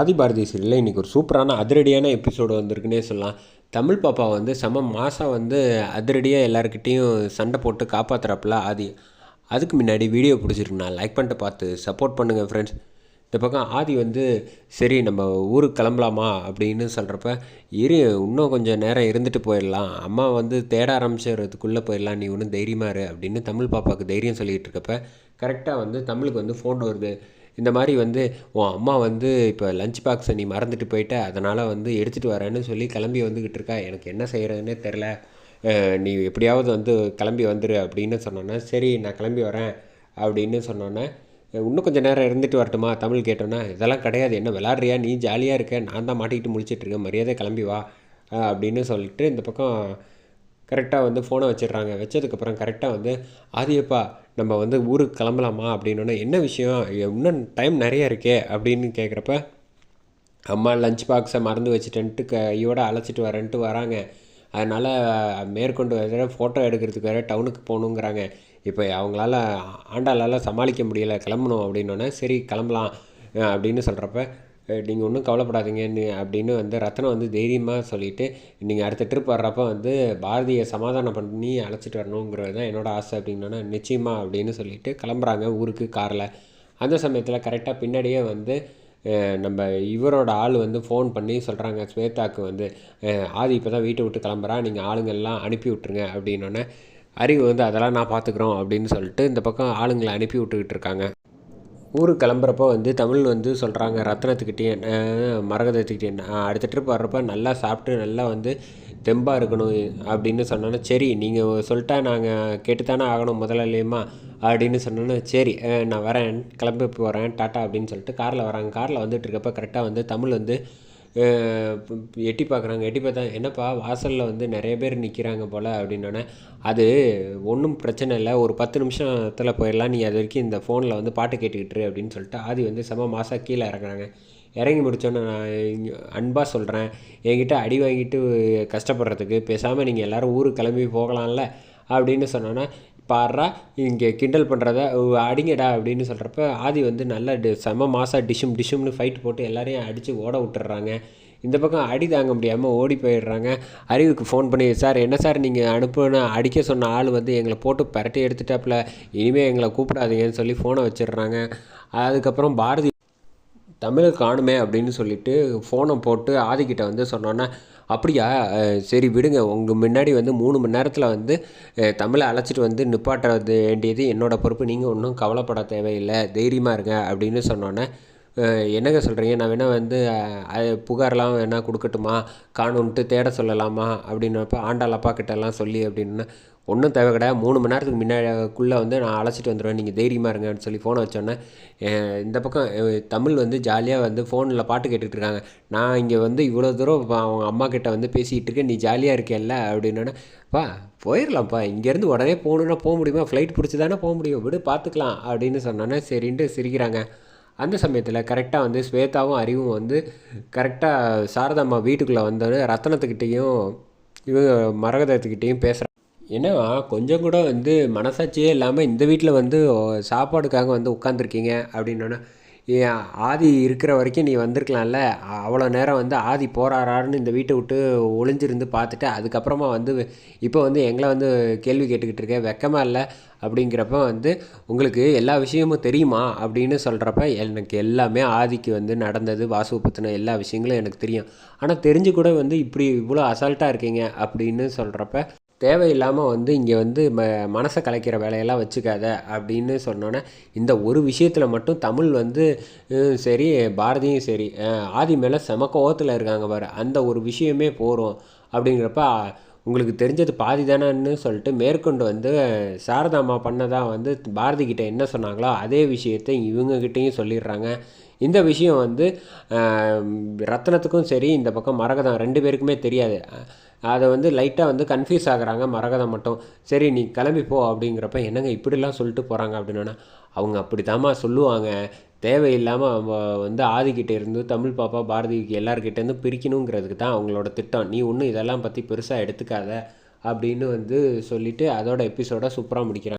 ஆதிபாரதி சீரியலில் இன்றைக்கி ஒரு சூப்பரான அதிரடியான எபிசோடு வந்திருக்குன்னே சொல்லலாம். தமிழ் பாப்பா வந்து செம மாதம் வந்து அதிரடியாக எல்லாருக்கிட்டேயும் சண்டை போட்டு காப்பாற்றுறப்பல ஆதி அதுக்கு முன்னாடி வீடியோ பிடிச்சிருக்குண்ணா லைக் பண்ணிட்டு பார்த்து சப்போர்ட் பண்ணுங்கள் ஃப்ரெண்ட்ஸ் இந்த பக்கம் ஆதி வந்து சரி நம்ம ஊருக்கு கிளம்பலாமா? அப்படின்னு சொல்கிறப்ப இரு இன்னும் கொஞ்சம் நேரம் இருந்துட்டு போயிடலாம். அம்மா வந்து தேட ஆரம்பிச்சதுக்குள்ளே போயிடலாம். நீ ஒன்றும் தைரியமாக இரு. அப்படின்னு தமிழ் பாப்பாவுக்கு தைரியம் சொல்லிகிட்டு இருக்கப்ப கரெக்டாக வந்து தமிழுக்கு வந்து ஃபோன் வருது. இந்த மாதிரி வந்து உன் அம்மா வந்து இப்போ லஞ்ச் பாக்ஸை நீ மறந்துட்டு போயிட்ட. அதனால் வந்து எடுத்துகிட்டு வரேன்னு சொல்லி கிளம்பி வந்துக்கிட்டு இருக்கா. எனக்கு என்ன செய்கிறதுனே தெரில நீ எப்படியாவது வந்து கிளம்பி வந்துரு. அப்படின்னு சொன்னோன்னே சரி நான் கிளம்பி வரேன். அப்படின்னு சொன்னோன்னே இன்னும் கொஞ்சம் நேரம் இருந்துட்டு வரட்டுமா? தமிழ் கேட்டோன்னா இதெல்லாம் கிடையாது. என்ன விளாட்றியா நீ ஜாலியாக இருக்க. நான் தான் மாட்டிக்கிட்டு முழிச்சிட்ருக்கேன் மரியாதை கிளம்பி வா அப்படின்னு சொல்லிட்டு இந்த பக்கம் கரெக்டாக வந்து ஃபோனை வச்சிடுறாங்க. வச்சதுக்கப்புறம் கரெக்டாக வந்து ஆதியப்பா நம்ம வந்து ஊருக்கு கிளம்பலாமா? அப்படின்னோடனே என்ன விஷயம்? இன்னும் டைம் நிறைய இருக்கே அப்படின்னு கேட்குறப்ப அம்மா லஞ்ச் பாக்ஸை மறந்து வச்சுட்டேன்ட்டு கையோடு அழைச்சிட்டு வரேன்ட்டு வராங்க. அதனால் மேற்கொண்டு வேறு ஃபோட்டோ எடுக்கிறதுக்கு வேறு டவுனுக்கு போகணுங்கிறாங்க. இப்போ அவங்களால ஆண்டாளால் சமாளிக்க முடியலை கிளம்பணும் அப்படின்னோடனே சரி கிளம்பலாம் அப்படின்னு சொல்கிறப்ப நீங்கள் ஒன்றும் கவலைப்படாதீங்கன்னு அப்படின்னு வந்து ரத்னம் வந்து தைரியமாக சொல்லிவிட்டு நீங்கள் அடுத்த ட்ரிப் வர்றப்போ வந்து பாரதியை சமாதானம் பண்ணி அழைச்சிட்டு வரணுங்கிறது தான் என்னோடய ஆசை அப்படின்னா நிச்சயமாக அப்படின்னு சொல்லிவிட்டு கிளம்புறாங்க ஊருக்கு காரில் அந்த சமயத்தில் கரெக்டாக பின்னாடியே வந்து நம்ம இவரோட ஆள் வந்து ஃபோன் பண்ணி சொல்கிறாங்க ஸ்வேதாவுக்கு வந்து ஆதி இப்போ தான் வீட்டை விட்டு கிளம்புறா. நீங்கள் ஆளுங்கள்லாம் அனுப்பி விட்ருங்க அப்படின்னோடனே அறிவு வந்து அதெல்லாம் நான் பார்த்துக்குறோம் அப்படின்னு சொல்லிட்டு இந்த பக்கம் ஆளுங்களை அனுப்பி விட்டுக்கிட்டு இருக்காங்க. ஊருக்கு கிளம்புறப்போ வந்து தமிழ் வந்து சொல்கிறாங்க ரத்னத்துக்கிட்டே மரகதத்துக்கிட்டே அடுத்த ட்ரிப் வர்றப்போ நல்லா சாப்பிட்டு நல்லா வந்து தெம்பாக இருக்கணும் அப்படின்னு சொன்னோன்னே சரி நீங்கள் சொல்லிட்டா நாங்கள் கேட்டுத்தானே ஆகணும் முதலாளியம்மா அப்படின்னு சொன்னோன்னே சரி நான் வரேன். கிளம்பி போகிறேன் டாட்டா அப்படின்னு சொல்லிட்டு காரில் வராங்க. காரில் வந்துட்டு இருக்கப்போ கரெக்டாக வந்து தமிழ் வந்து எட்டி பார்க்குறாங்க எட்டி பார்த்தா என்னப்பா வாசலில் வந்து நிறைய பேர் நிற்கிறாங்க போல் அப்படின்னோடனே அது ஒன்றும் பிரச்சனை இல்லை. ஒரு பத்து நிமிஷத்தில் போயிடலாம். நீ அது வரைக்கும் இந்த ஃபோனில் வந்து பாட்டு கேட்டுக்கிட்டு அப்படின்னு சொல்லிட்டு ஆதி வந்து செம மாதம் கீழே இறங்குறாங்க இறங்கி முடித்தோன்னே நான் அன்பாக சொல்கிறேன் என்கிட்ட அடி வாங்கிட்டு கஷ்டப்படுறதுக்கு பேசாமல் நீங்கள் எல்லோரும் ஊருக்கு கிளம்பி போகலாம்ல அப்படின்னு சொன்னோன்னா பாடுறா இங்கே கிண்டல் பண்ணுறத அடிங்கடா அப்படின்னு சொல்கிறப்ப ஆதி வந்து நல்ல டி செம மாசாக டிஷ்ஷும் டிஷும்னு ஃபைட் போட்டு எல்லாரையும் அடித்து ஓட விட்டுறாங்க. இந்த பக்கம் அடி தாங்க முடியாமல் ஓடி போயிடுறாங்க. அறிவுக்கு ஃபோன் பண்ணி சார் என்ன சார் நீங்கள் அனுப்புன அடிக்க சொன்ன ஆள் வந்து எங்களை போட்டு பரட்டி எடுத்துட்டாப்புல இனிமேல் எங்களை கூப்பிடாதீங்கன்னு சொல்லி ஃபோனை வச்சிடுறாங்க. அதுக்கப்புறம் பாரதி தமிழை காணுமே அப்படின்னு சொல்லிட்டு ஃபோனை போட்டு ஆதிக்கிட்ட வந்து சொன்னோன்னே அப்படியா? சரி விடுங்க. உங்கள் முன்னாடி வந்து மூணு மணி நேரத்தில் வந்து தமிழை அழைச்சிட்டு வந்து நிப்பாட்டுறது வேண்டியது என்னோடய பொறுப்பு. நீங்கள் ஒன்றும் கவலைப்பட தேவையில்லை. தைரியமாக இருங்க. அப்படின்னு சொன்னோன்னே என்னங்க சொல்கிறீங்க நான் வேணால் வந்து புகார்லாம் வேணால் கொடுக்கட்டுமா? காணுன்ட்டு தேட சொல்லலாமா? அப்படின்னப்ப ஆண்டாள் அப்பா கிட்டலாம் சொல்லி அப்படின்னா. ஒன்றும் தேவை கிடையாது. மூணு மணி நேரத்துக்கு முன்னாடிக்குள்ளே வந்து நான் அழைச்சிட்டு வந்துடுவேன் நீங்கள் தைரியமாக இருங்கன்னு சொல்லி ஃபோனை வச்சோன்னே இந்த பக்கம் தமிழ் வந்து ஜாலியாக வந்து ஃபோனில் பாட்டு கேட்டுக்கிட்டு இருக்காங்க. நான் இங்கே வந்து இவ்வளோ தூரம் அவங்க அம்மா கிட்ட வந்து பேசிகிட்டு இருக்கேன். நீ ஜாலியாக இருக்கேல்ல? அப்படின்னோடனே பா போயிடலாம்ப்பா இங்கேருந்து உடனே போகணுன்னா போக முடியுமா? ஃப்ளைட் பிடிச்சி தானே போக முடியும். விடு பார்த்துக்கலாம் அப்படின்னு சொன்னோன்னே சரின்ட்டு சிரிக்கிறாங்க. அந்த சமயத்தில் கரெக்டாக வந்து ஸ்வேதாவும் அறிவும் வந்து கரெக்டாக சாரதாம்மா வீட்டுக்குள்ளே வந்தோடனே ரத்தனத்துக்கிட்டேயும் இவங்க மரகதத்துக்கிட்டேயும் பேசுகிறாங்க ஏன்னா கொஞ்சம் கூட வந்து மனசாட்சியே இல்லாமல் இந்த வீட்டில் வந்து சாப்பாடுக்காக வந்து உட்காந்துருக்கீங்க அப்படின்னோன்னா ஆதி இருக்கிற வரைக்கும் நீ வந்திருக்கலாம்ல? அவ்வளோ நேரம் வந்து ஆதி போகிறாரான்னு இந்த வீட்டை விட்டு ஒளிஞ்சிருந்து பார்த்துட்டு அதுக்கப்புறமா வந்து இப்போ வந்து எங்களை வந்து கேள்வி கேட்டுக்கிட்டு இருக்க வெக்கமாக இல்லை? அப்படிங்கிறப்ப வந்து உங்களுக்கு எல்லா விஷயமும் தெரியுமா? அப்படின்னு சொல்கிறப்ப எனக்கு எல்லாமே ஆதிக்கு வந்து நடந்தது வாசுவை பற்றின எல்லா விஷயங்களும் எனக்கு தெரியும். ஆனால் தெரிஞ்சு கூட வந்து இப்படி இவ்வளோ அசால்ட்டாக இருக்கீங்க? அப்படின்னு சொல்கிறப்ப தேவையில்லாமல் வந்து இங்கே வந்து ம மனசை கலைக்கிற வேலையெல்லாம் வச்சுக்காத அப்படின்னு சொன்னோன்னே இந்த ஒரு விஷயத்தில் மட்டும் தமிழ் வந்து சரி பாரதியும் சரி ஆதி மேலே செம கோவத்தில் இருக்காங்க பாரு அந்த ஒரு விஷயமே போகிறோம் அப்படிங்கிறப்ப உங்களுக்கு தெரிஞ்சது பாதி தானேன்னு சொல்லிட்டு மேற்கொண்டு வந்து சாரதாம்மா பண்ணதாக வந்து பாரதி கிட்டே என்ன சொன்னாங்களோ அதே விஷயத்தை இவங்கக்கிட்டேயும் சொல்லிடுறாங்க. இந்த விஷயம் வந்து ரத்னத்துக்கும் சரி இந்த பக்கம் மரகதம் ரெண்டு பேருக்குமே தெரியாது. அதை வந்து லைட்டாக வந்து கன்ஃபியூஸ் ஆகுறாங்க. மரகதம் மட்டும். சரி நீ கிளம்பி போ அப்படிங்கிறப்ப என்னங்க இப்படிலாம் சொல்லிட்டு போகிறாங்க அப்படின்னா அவங்க அப்படி தாம்மா சொல்லுவாங்க தேவையில்லாமல் வந்து ஆதிக்கிட்டே இருந்து தமிழ் பாப்பா பாரதிக்கு எல்லாருக்கிட்டேருந்து பிரிக்கணுங்கிறதுக்கு தான் அவங்களோட திட்டம். நீ ஒன்றும் இதெல்லாம் பற்றி பெருசாக எடுத்துக்காத அப்படின்னு வந்து சொல்லிவிட்டு அதோட எபிசோட சூப்பராக முடிக்கிறாங்க.